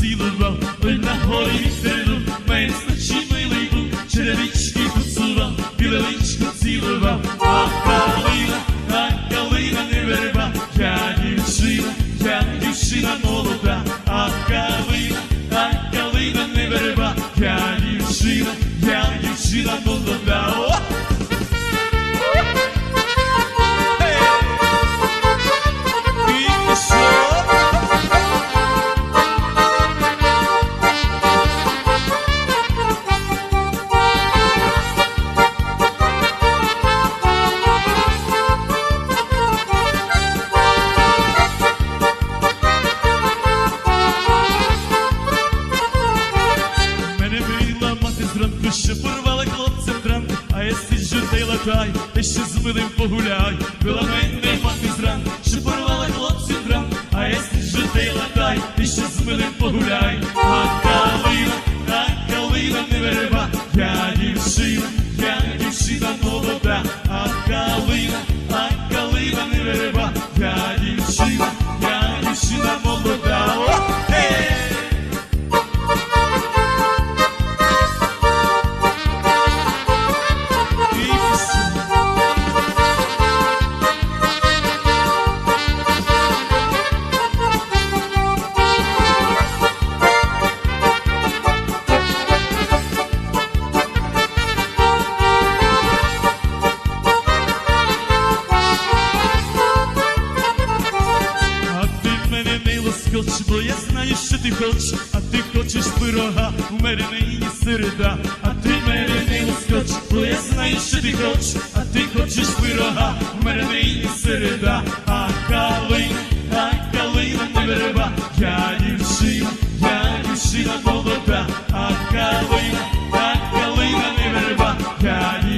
see the й латай, та ще з милим погуляй. Била мене мати зран, що порвала хлопці драм, а сиджу та й латай, ти ще з милим погуляй. А калина, а калина не верба, я дівчина, я дівчина молода, а калина, а калина не верба, я хоч, бо я знаю, що ти хоч, а ти хочеш пирога, у мене нині середа, а ти мене не ускоч, бо я знаю, що ти хоч, а ти хочеш пирога, у мене нині середа, а калин, а калина не береба, я дівчина, я дівчина молода, а калина, а калина не береба, я дівчина.